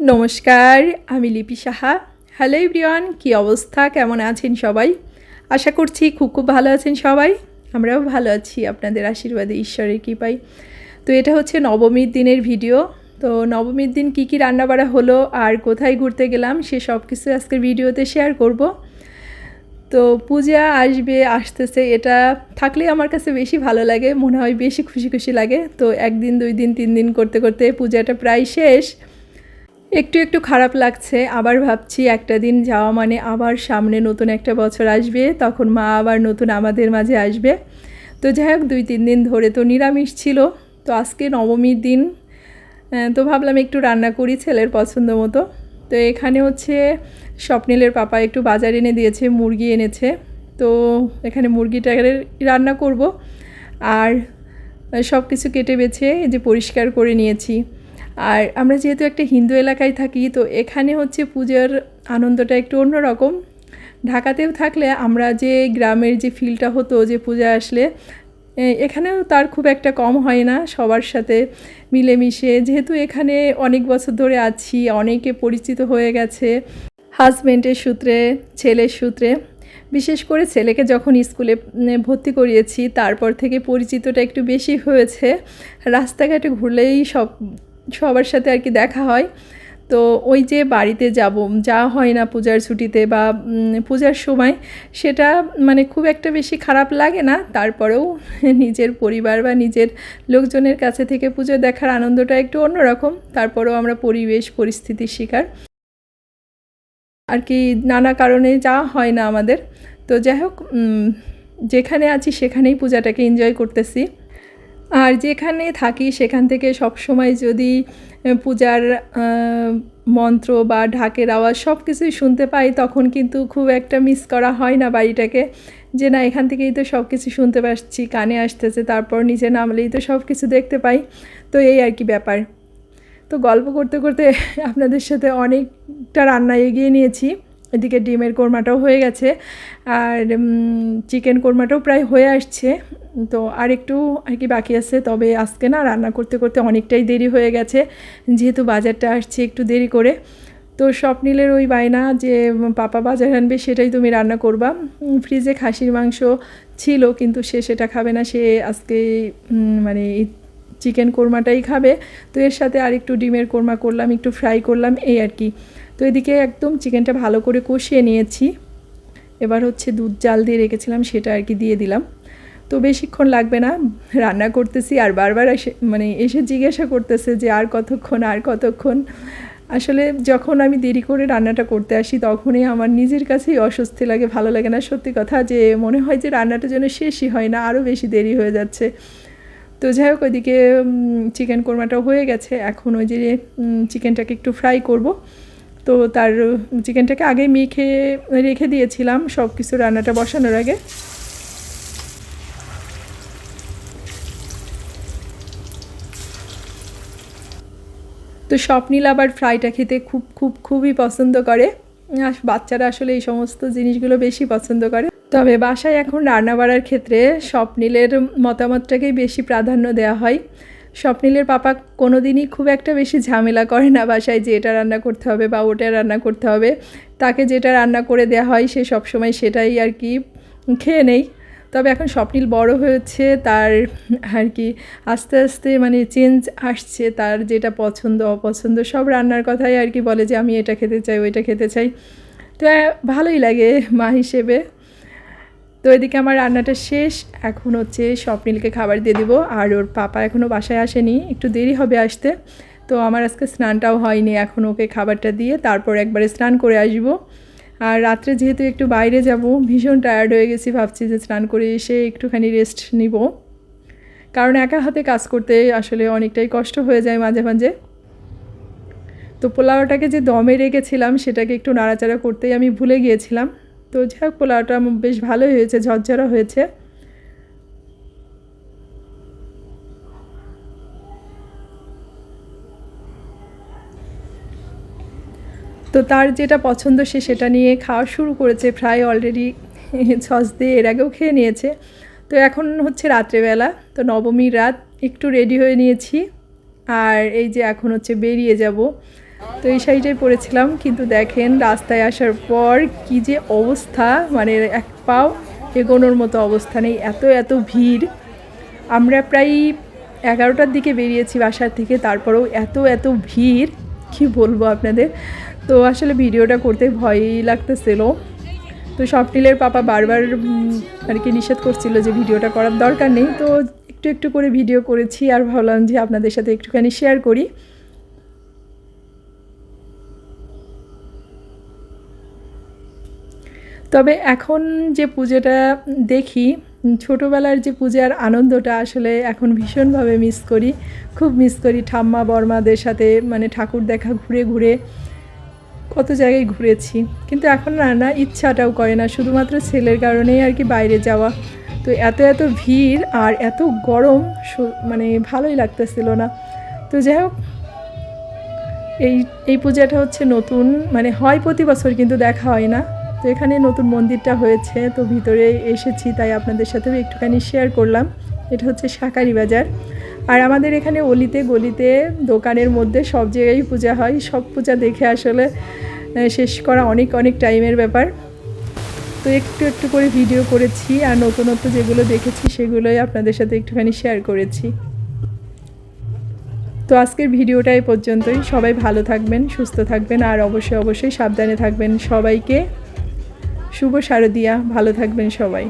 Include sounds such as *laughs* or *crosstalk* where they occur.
নমস্কার, আমি Lipi Saha. Hello everyone কী অবস্থা? কেমন আছেন সবাই? আশা করছি খুব খুব ভালো আছেন সবাই। আমরাও ভালো আছি, আপনাদের আশীর্বাদে, ঈশ্বরের কৃপায়। তো এটা হচ্ছে নবমীর দিনের ভিডিও তো নবমীর দিন কী কী রান্নাবাড়া হলো, আর কোথায় ঘুরতে গেলাম, সে সব কিছু আজকের ভিডিওতে শেয়ার করব। তো পূজা আসবে, আসতেছে। এটা থাকলে আমার কাছে বেশি ভালো লাগে, মনে হয় বেশি খুশি খুশি লাগে। তো একদিন, দুই দিন, তিন দিন করতে করতে পূজাটা প্রায় শেষ। একটু একটু খারাপ লাগছে, আবার ভাবছি একটা দিন যাওয়া মানে আবার সামনে নতুন একটা বছর আসবে, তখন মা আবার নতুন আমাদের মাঝে আসবে। তো যাই হোক, দুই তিন দিন ধরে তো নিরামিষ ছিল, তো আজকে নবমীর দিন তো ভাবলাম একটু রান্না করি ছেলের পছন্দ মতো। তো এখানে হচ্ছে স্বপ্নিলের পাপা একটু বাজার এনে দিয়েছে, মুরগি এনেছে। তো এখানে মুরগিটা রান্না করব। আর সব কিছু কেটে বেছে যে পরিষ্কার করে নিয়েছি। আর আমরা যেহেতু একটা হিন্দু এলাকায় থাকি, তো এখানে হচ্ছে পূজার আনন্দটা একটু অন্যরকম। ঢাকাতেও থাকলে আমরা যে গ্রামের যে ফিলটা হতো যে পূজা আসলে এখানেও তার খুব একটা কম হয় না, সবার সাথে মিলেমিশে। যেহেতু এখানে অনেক বছর ধরে আছি, অনেকে পরিচিত হয়ে গেছে হাজব্যান্ডের সূত্রে, ছেলের সূত্রে। বিশেষ করে ছেলেকে যখন স্কুলে ভর্তি করিয়েছি, তারপর থেকে পরিচিতটা একটু বেশি হয়েছে। রাস্তাঘাটে ঘুরলেই সব সবার সাথে আর কি দেখা হয়। তো ওই যে বাড়িতে যাব যাওয়া হয় না পূজার ছুটিতে বা পূজার সময়, সেটা মানে খুব একটা বেশি খারাপ লাগে না। তারপরেও *laughs* নিজের পরিবার বা নিজের লোকজনের কাছে থেকে পুজো দেখার আনন্দটা একটু অন্যরকম। তারপরেও আমরা পরিবেশ, পরিস্থিতির শিকার। আর কি নানা কারণে যাওয়া হয় না আমাদের। তো যাই হোক যেখানে আছি সেখানেই পূজাটাকে এনজয় করতেছি। আর যেখানে থাকি সেখান থেকে সব সময় যদি পূজার মন্ত্র বা ঢাকের আওয়াজ সব কিছুই শুনতে পাই, তখন কিন্তু খুব একটা মিস করা হয় না বাড়িটাকে। যে না, এখান থেকেই তো সব কিছু শুনতে পাচ্ছি, কানে আসতেছে, তারপর নিচে নামলেই তো সব কিছু দেখতে পাই। তো এই আর কি ব্যাপার। তো গল্প করতে করতে আপনাদের সাথে অনেকটা রান্না এগিয়ে নিয়েছি। এদিকে ডিমের কোরমাটাও হয়ে গেছে আর চিকেন কোরমাটাও প্রায় হয়ে আসছে। তো আর একটু আর কি বাকি আছে, তবে আজকে না রান্না করতে করতে অনেকটাই দেরি হয়ে গেছে। যেহেতু বাজারটা আসছে একটু দেরি করে। তো স্বপ্নিলের ওই বায়না যে পাপা বাজার আনবে সেটাই তুমি রান্না করবা। ফ্রিজে খাসির মাংস ছিল, কিন্তু সে সেটা খাবে না। সে আজকে মানে চিকেন কোরমাটাই খাবে। তো এর সাথে আর একটু ডিমের কোরমা করলাম, একটু ফ্রাই করলাম, এই আর কি। তো এদিকে একদম চিকেনটা ভালো করে কষিয়ে নিয়েছি। এবার হচ্ছে দুধ জাল দিয়ে রেখেছিলাম, সেটা আর কি দিয়ে দিলাম। তো বেশিক্ষণ লাগবে না, রান্না করতেছি আর বারবার এসে মানে এসে জিজ্ঞাসা করতেছে যে আর কতক্ষণ আর কতক্ষণ। আসলে যখন আমি দেরি করে রান্নাটা করতে আসি, তখনই আমার নিজের কাছেই অস্বস্তি লাগে, ভালো লাগে না সত্যি কথা, যে মনে হয় যে রান্নাটা যেন শেষই হয় না আরও বেশি দেরি হয়ে যাচ্ছে। তো যাই হোক, ওইদিকে চিকেন কোরমাটাও হয়ে গেছে, এখন ওই যে চিকেনটাকে একটু ফ্রাই করব। তো তার চিকেনটাকে আগে মেখে রেখে দিয়েছিলাম সব কিছু রান্নাটা বসানোর আগে। তো স্বপ্নিল আবার ফ্রাইটা খেতে খুব খুব, খুবই পছন্দ করে। বাচ্চারা আসলে এই সমস্ত জিনিসগুলো বেশি পছন্দ করে। তবে বাসায় এখন রান্না বাড়ার ক্ষেত্রে স্বপ্নিলের মতামতটাকেই বেশি প্রাধান্য দেওয়া হয়। স্বপ্নিলের পাপা কোনো দিনই খুব একটা বেশি ঝামেলা করে না বাসায় যে এটা রান্না করতে হবে বা ওটা রান্না করতে হবে। তাকে যেটা রান্না করে দেওয়া হয় সে সবসময় সেটাই আর কি খেয়ে নেই। তবে এখন স্বপ্নিল বড় হয়েছে, তার আর কি আস্তে আস্তে মানে চেঞ্জ আসছে, তার যেটা পছন্দ, অপছন্দ সব রান্নার কথাই আর কি বলে যে আমি এটা খেতে চাই, ওইটা খেতে চাই। তো ভালোই লাগে মা হিসেবে। তো এদিকে আমার রান্নাটা শেষ। এখন হচ্ছে স্বপ্নিলকে খাবার দিয়ে দিব। আর ওর পাপা এখনও বাসায় আসেনি। একটু দেরি হবে আসতে। তো আমার আজকে স্নানটাও হয়নি। এখন ওকে খাবারটা দিয়ে তারপর একবারে স্নান করে আসব। আর রাত্রে যেহেতু একটু বাইরে যাব, ভীষণ টায়ার্ড হয়ে গেছি। ভাবছি যে স্নান করে এসে একটুখানি রেস্ট নিব। কারণ একা হাতে কাজ করতে আসলে অনেকটাই কষ্ট হয়ে যায় মাঝে মাঝে। তো পোলাওটাকে যে দমে রেখেছিলাম, সেটাকে একটু নাড়াচাড়া করতেই আমি ভুলে গিয়েছিলাম। তো যাই হোক পোলাওটা বেশ ভালোই হয়েছে, ঝরঝরা হয়েছে। তো তার যেটা পছন্দ, সে সেটা নিয়ে খাওয়া শুরু করেছে, প্রায় অলরেডি সস দিয়ে এর আগেও খেয়ে নিয়েছে। তো এখন হচ্ছে রাত্রেবেলা, তো নবমীর রাত, একটু রেডি হয়ে নিয়েছি। আর এই যে এখন হচ্ছে বেরিয়ে যাব। তো এই শাড়িটাই পরেছিলাম, কিন্তু দেখেন রাস্তায় আসার পর কি যে অবস্থা মানে এক পাও এগোনোর মতো অবস্থা নেই, এত এত ভিড়। আমরা প্রায় এগারোটার দিকে বেরিয়েছি বাসার থেকে, তারপরেও এত এত ভিড়, কি বলব আপনাদের? তো আসলে ভিডিওটা করতে ভয়ই লাগতেছিল। তো স্বপ্নিলের পাপা বারবার আর কি নিষেধ করছিল যে ভিডিওটা করার দরকার নেই, তো একটু একটু করে ভিডিও করেছি আর ভাবলাম যে আপনাদের সাথে একটুখানি শেয়ার করি। তবে এখন যে পুজোটা দেখি, ছোটোবেলার যে পূজার আনন্দটা আসলে এখন ভীষণভাবে মিস করি। খুব মিস করি ঠাম্মা, বর্মাদের সাথে মানে ঠাকুর দেখা ঘুরে ঘুরে, কত জায়গায় ঘুরেছি। কিন্তু এখন না না ইচ্ছাটাও করে না, শুধুমাত্র ছেলের কারণেই আর কি বাইরে যাওয়া। তো এত এত ভিড় আর এত গরম মানে ভালোই লাগতেছিল না। তো যাই হোক, এই এই পূজাটা হচ্ছে নতুন মানে হয় প্রতি বছর কিন্তু দেখা হয় না। তো এখানে নতুন মন্দিরটা হয়েছে, তো ভিতরে এসেছি, তাই আপনাদের সাথেও একটুখানি শেয়ার করলাম। এটা হচ্ছে শাকারি বাজার। আর আমাদের এখানে অলিতে গলিতে দোকানের মধ্যে সব জায়গায় পূজা হয়। সব পূজা দেখে আসলে শেষ করা অনেক অনেক টাইমের ব্যাপার। তো একটু একটু করে ভিডিও করেছি আর নতুনত্ব যেগুলো দেখেছি সেগুলোই আপনাদের সাথে একটুখানি শেয়ার করেছি। তো আজকের ভিডিওটা এই পর্যন্তই। সবাই ভালো থাকবেন, সুস্থ থাকবেন আর অবশ্যই অবশ্যই সাবধানে থাকবেন সবাইকে। শুভ শারদিয়া ভালো থাকবেন সবাই।